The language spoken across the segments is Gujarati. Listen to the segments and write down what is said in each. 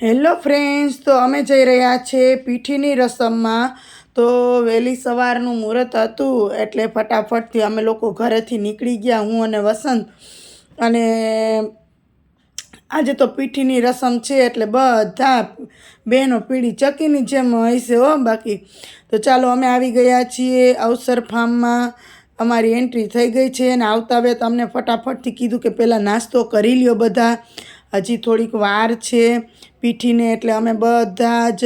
હેલો ફ્રેન્ડ્સ, તો અમે જઈ રહ્યા છીએ પીઠીની રસમમાં. તો વહેલી સવારનું મુહૂર્ત હતું એટલે ફટાફટથી અમે લોકો ઘરેથી નીકળી ગયા, હું અને વસંત. અને આજે તો પીઠીની રસમ છે એટલે બધા બહેનો પીળી ચકીની જેમ હશે હો બાકી. તો ચાલો અમે આવી ગયા છીએ અવસર ફાર્મમાં અમારી એન્ટ્રી થઈ ગઈ છે અને આવતા વે તમને ફટાફટથી કીધું કે પહેલાં નાસ્તો કરી લ્યો બધા. હજી થોડીક વાર છે પીઠીને, એટલે અમે બધા જ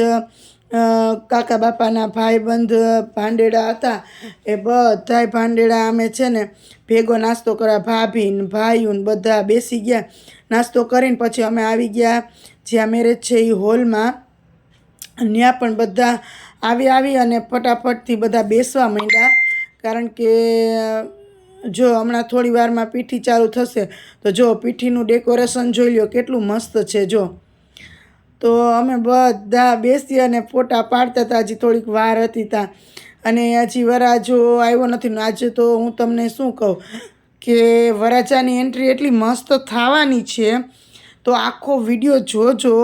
કાકા બાપાના ભાઈબંધ ભાંડેડા હતા. એ બધાય ભાંડેડા અમે છે ને ભેગો નાસ્તો કરવા ભાભીને, ભાઈઓને બધા બેસી ગયા. નાસ્તો કરીને પછી અમે આવી ગયા. જ્યાં મેરેજ છે એ હોલમાં ત્યાં પણ બધા આવી આવી અને ફટાફટથી બધા બેસવા માંડ્યા. કારણ કે જો હમણાં થોડી વારમાં પીઠી ચાલુ થશે, તો જો પીઠીનું ડેકોરેશન જોઈ લો કેટલું મસ્ત છે જો. તો અમે બધા બેસી અને ફોટા પાડતા હતા, હજી થોડીક વાર હતી ત્યાં અને હજી વરાજો આવ્યો નથી આજે તો હું તમને શું કહું કે વરાજાની એન્ટ્રી એટલી મસ્ત થવાની છે. તો આખો વીડિયો જોજો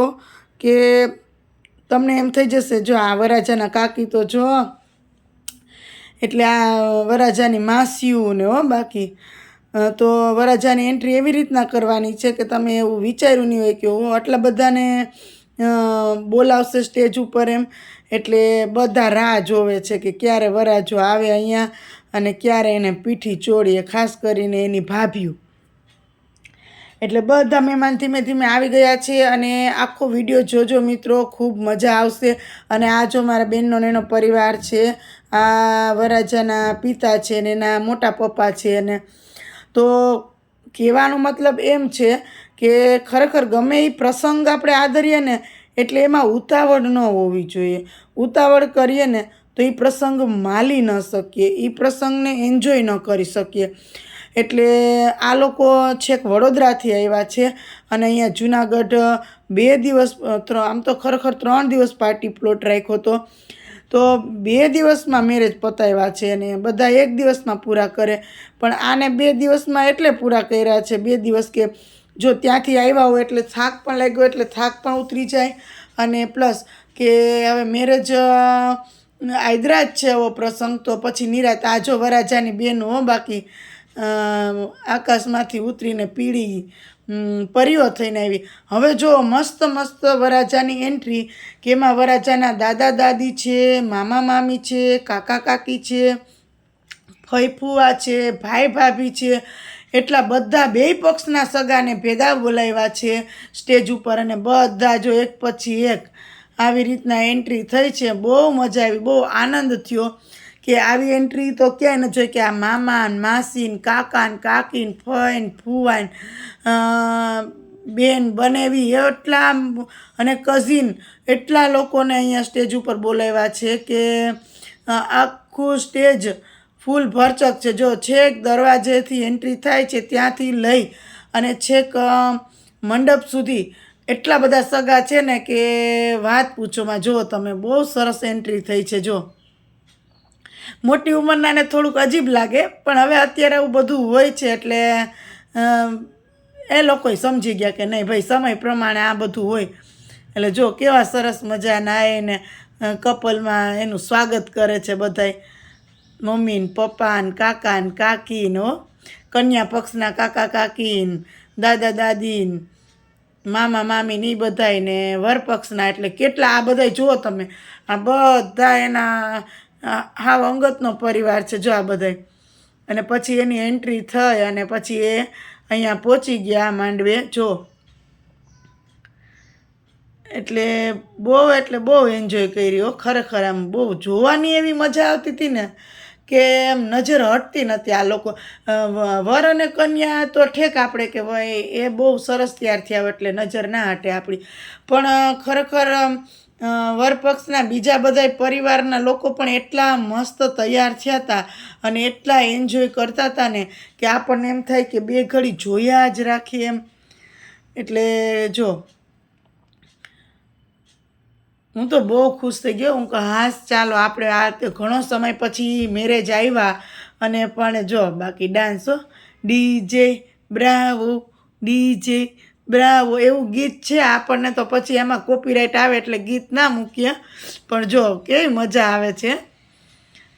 કે તમને એમ થઈ જશે, જો આ વરાજાના કાકી તો જો એટલે આ વરાજાની માસીઓ ને હો બાકી. તો વરાજાની એન્ટ્રી એવી રીતના કરવાની છે કે તમે એવું વિચાર્યું નહીં હોય કે હું આટલા બધાને બોલાવશે સ્ટેજ ઉપર એમ. એટલે બધા રાહ જોવે છે કે ક્યારે વરાજો આવે અહીંયા અને ક્યારે એને પીઠી ચોળીએ, ખાસ કરીને એની ભાભીઓ. એટલે બધા મહેમાન ધીમે ધીમે આવી ગયા છે અને આખો વીડિયો જોજો મિત્રો, ખૂબ મજા આવશે. અને આ જો મારા બેનનો એનો પરિવાર છે, આ વરાજાના પિતા છે ને એના મોટા પપ્પા છે અને તો કહેવાનો મતલબ એમ છે કે ખરેખર ગમે એ પ્રસંગ આપણે આદરીએ ને, એટલે એમાં ઉતાવળ ન હોવી જોઈએ. ઉતાવળ કરીએ ને, તો એ પ્રસંગ માલી ન શકીએ એ પ્રસંગને એન્જોય ન કરી શકીએ. એટલે આ લોકો છેક વડોદરાથી આવ્યા છે અને અહીંયા જુનાગઢ બે દિવસ આમ તો ખરેખર ત્રણ દિવસ પાર્ટી પ્લોટ રાખ્યો હતો. તો બે દિવસમાં મેરેજ પતાવ્યા છે અને બધા એક દિવસમાં પૂરા કરે. પણ આને બે દિવસમાં એટલે પૂરા કર્યા છે, બે દિવસ કે જો ત્યાંથી આવ્યા હોય એટલે થાક પણ લાગ્યો, એટલે થાક પણ ઉતરી જાય. અને પ્લસ કે હવે મેરેજ આયદરા જ છે એવો પ્રસંગ, તો પછી નિરાત આજો વરાજાની બેનો હો બાકી આકાશમાંથી ઉતરીને પીળી પરીઓ થઈને આવી. હવે જો મસ્ત મસ્ત વરાજાની એન્ટ્રી કે એમાં વરાજાના દાદા, દાદી છે, મામા, મામી છે, કાકા, કાકી છે ફૈફુઆ છે, ભાઈ, ભાભી છે, એટલા બધા બેય પક્ષના સગાને ભેગા બોલાવ્યા છે સ્ટેજ ઉપર અને બધા જો એક પછી એક આવી રીતના એન્ટ્રી થઈ છે. બહુ મજા આવી, બહુ આનંદ થયો. કે આવી એન્ટ્રી તો ક્યાંય ન જોઈ, કે આ મામા ને માસી ને કાકા ને કાકી ને ફઈ બેન બનેવી એટલા અને કઝિન એટલા લોકોને અહીંયા સ્ટેજ ઉપર બોલાવ્યા છે કે આખું સ્ટેજ ફૂલ ભરચક છે. જો છેક દરવાજેથી એન્ટ્રી થાય છે ત્યાંથી લઈ અને છેક મંડપ સુધી એટલા બધા સગા છે ને કે વાત પૂછોમાં. જો તમે બહુ સરસ એન્ટ્રી થઈ છે, જો. મોટી ઉંમરનાને થોડુંક અજીબ લાગે, પણ હવે અત્યારે આવું બધું હોય છે એટલે એ લોકોય સમજી ગયા કે નહીં, ભાઈ સમય પ્રમાણે આ બધું હોય. એટલે જો કેવા સરસ મજાના એને કપલમાં એનું સ્વાગત કરે છે બધાય. મમ્મી ને પપ્પા ને કાકા ને કાકી ને કન્યા પક્ષના કાકા કાકી દાદા દાદી મામા મામી ને એ બધાય ને વરપક્ષના. એટલે કેટલા આ બધાય જુઓ તમે, આ બધા એના હાવ અંગતનો પરિવાર છે, જો આ બધાય. અને પછી એની એન્ટ્રી થઈ અને પછી એ અહીંયા પહોંચી ગયા માંડવે, જો. એટલે બહુ એટલે બહુ એન્જોય કર્યો ખરેખર આમ બહુ જોવાની એવી મજા આવતી હતી ને કે એમ નજર હટતી નથી આ લોકો. વર અને કન્યા તો ઠેક આપણે કે ભાઈ એ બહુ સરસ તૈયાર થયા હોય એટલે નજર ના હટે આપણી. પણ ખરેખર વરપક્ષના બીજા બધા પરિવારના લોકો પણ એટલા મસ્ત તૈયાર થયા હતા અને એટલા એન્જોય કરતા હતા ને કે આપણને એમ થાય કે બે ઘડી જોયા જ રાખીએ એમ. એટલે જો, હું તો બહુ ખુશ થઈ ગયો. હું કે હાસ ચાલો, આપણે આ ઘણો સમય પછી મેરેજ આવ્યા અને પણ જો, બાકી ડાન્સો ડીજે બ્રાવો ડીજે બ્રાવો, એવું ગીત છે આપણને તો પછી એમાં કોપીરાઇટ આવે એટલે ગીત ના મૂકીએ. પણ જો, કેવી મજા આવે છે.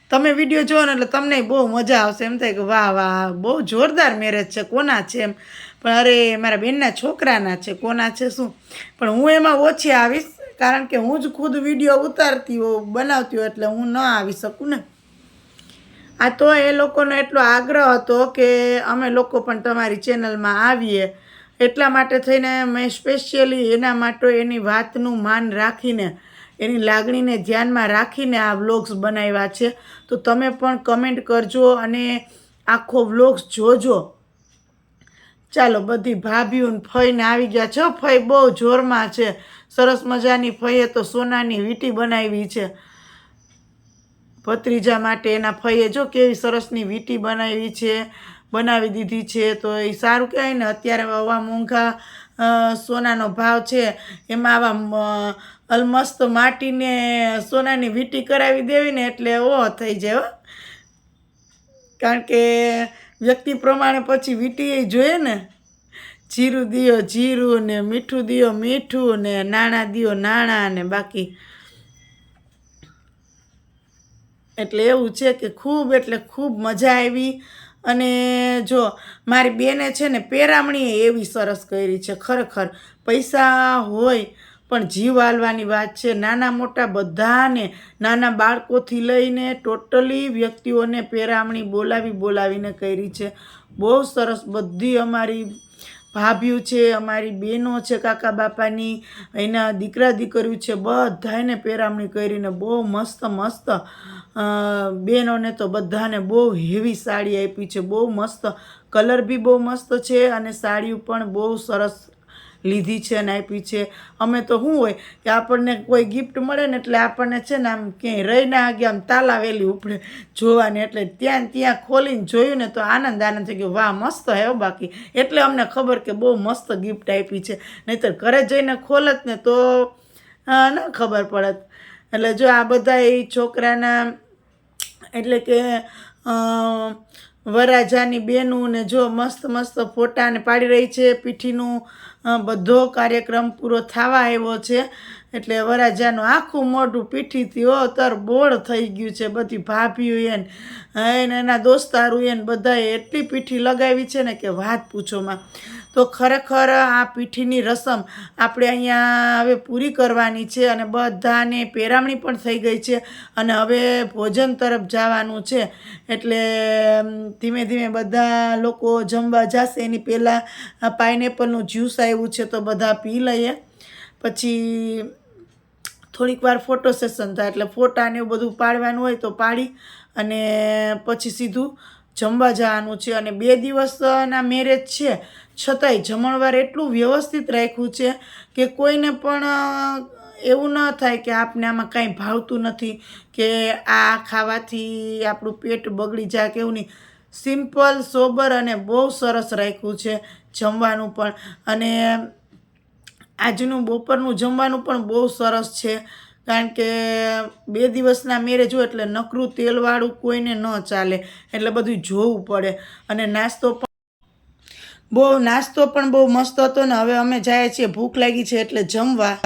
તમે વીડિયો જુઓ ને એટલે તમને બહુ મજા આવશે. એમ થાય કે વાહ વાહ, બહુ જોરદાર મેરેજ છે. કોના છે એમ? પણ અરે, મારા બેનના છોકરાના છે. કોના છે શું? પણ હું એમાં ઓછી આવીશ, કારણ કે હું જ ખુદ વીડિયો ઉતારતી હોઉં, બનાવતી હોઉં એટલે હું ન આવી શકું ને. આ તો એ લોકોનો એટલો આગ્રહ હતો કે અમે લોકો પણ તમારી ચેનલમાં આવીએ. એટલા માટે થઈને મેં સ્પેશિયલી એના માટે એની વાતનું માન રાખીને, એની લાગણીને ધ્યાનમાં રાખીને આ વ્લોગ્સ બનાવ્યા છે. તો તમે પણ કમેન્ટ કરજો અને આખો વ્લોગ્સ જોજો. ચાલો, બધી ભાભીઓ ને ફઈને આવી ગયા છે. ફઈ બહુ જોરમાં છે. સરસ મજાની ફઈએ તો સોનાની વીંટી બનાવી છે. ભત્રીજા માટે એના ફઈએ જો કેવી સરસની વીંટી બનાવી છે. બનાવી દીધી છે, તો એ સારું કહેવાય ને. અત્યારે આવા મોંઘા સોનાનો ભાવ છે. એમાં આવા અલમસ્ત માટીને સોનાની વીંટી કરાવી દેવી ને એટલે ઓ, થઈ જાય કારણ કે વ્યક્તિ પ્રમાણે પછી વીંટી એ જોઈએ ને. જીરું દિયો, જીરું ને મીઠું દિયો, મીઠું ને નાણાં દિયો, નાણાં ને બાકી. એટલે એવું છે કે ખૂબ એટલે ખૂબ મજા આવી. અને જો મારી બેને છે ને પેરામણી એવી સરસ કરી છે, ખરેખર. પૈસા હોય, પણ જીવ હાલવાની વાત છે. નાના મોટા બધાને, નાના બાળકોથી લઈને ટોટલી વ્યક્તિઓને પેરામણી બોલાવી બોલાવીને કરી છે. બહુ સરસ બધી અમારી ભાભીઓ છે, અમારી બહેનો છે, કાકા બાપાની, એના દીકરા દીકરીઓ છે, બધાને પેરામણી કરીને બહુ મસ્ત મસ્ત બહેનોને તો બધાને બહુ હેવી સાડી આપી છે, બહુ મસ્ત, કલર બી બહુ મસ્ત છે અને સાડીઓ પણ બહુ સરસ લીધી છે અને આપી છે. અમે તો શું હોય કે આપણને કોઈ ગિફ્ટ મળે ને એટલે આપણને છે ને આમ ક્યાંય રહી ના ગયા આમ તાલાવેલી ઉપડે જોવાની. એટલે ત્યાં ત્યાં ખોલીને જોયું ને તો આનંદ આનંદ થઈ ગયો. વાહ, મસ્ત હે બાકી. એટલે અમને ખબર કે બહુ મસ્ત ગિફ્ટ આપી છે. નહીતર ઘરે જઈને ખોલત ને તો ના ખબર પડત. એટલે જો આ બધા એ છોકરાના, એટલે કે વરાજાની બેનું ને જો મસ્ત મસ્ત ફોટાને પાડી રહી છે, પીઠીનું બધો કાર્યક્રમ પૂરો થવા આવ્યો છે. એટલે વરાજાનું આખું મોઢું પીઠીથી ઓતર બોળ થઈ ગયું છે બધી ભાભીઓ એને. એને એના દોસ્તારું એને બધાએ એટલી પીઠી લગાવી છે ને કે વાત પૂછોમાં તો ખરેખર આ પીઠીની રસમ આપણે અહીંયા હવે પૂરી કરવાની છે અને બધાને પેરામણી પણ થઈ ગઈ છે અને હવે ભોજન તરફ જવાનું છે. એટલે ધીમે ધીમે બધા લોકો જમવા જશે. એની પહેલાં પાઇનેપલનું જ્યુસ આવ્યું છે તો બધા પી લઈએ. પછી થોડીક વાર ફોટો સેશન થાય એટલે ફોટા ને એવું બધું પાડવાનું હોય તો પાડી અને પછી સીધું જમવા જવાનું છે. અને બે દિવસના મેરેજ છે. છતાંય જમણવાર એટલું વ્યવસ્થિત રાખ્યું છે કે કોઈને પણ એવું ન થાય કે આપને આમાં કાંઈ ભાવતું નથી કે આ ખાવાથી આપણું પેટ બગડી જાય કે એવું નહીં. સિમ્પલ, સોબર અને બહુ સરસ રાખ્યું છે. જમવાનું પણ. અને આજનું બપોરનું જમવાનું પણ બહુ સરસ છે. કારણ કે બે દિવસના મેરેજ હોય એટલે નકરું તેલવાળું કોઈને ન ચાલે. એટલે બધું જોવું પડે. અને નાસ્તો પણ બહુ, નાસ્તો પણ બહુ મસ્ત હતો ને. હવે અમે જાય છીએ. ભૂખ લાગી છે એટલે જમવા.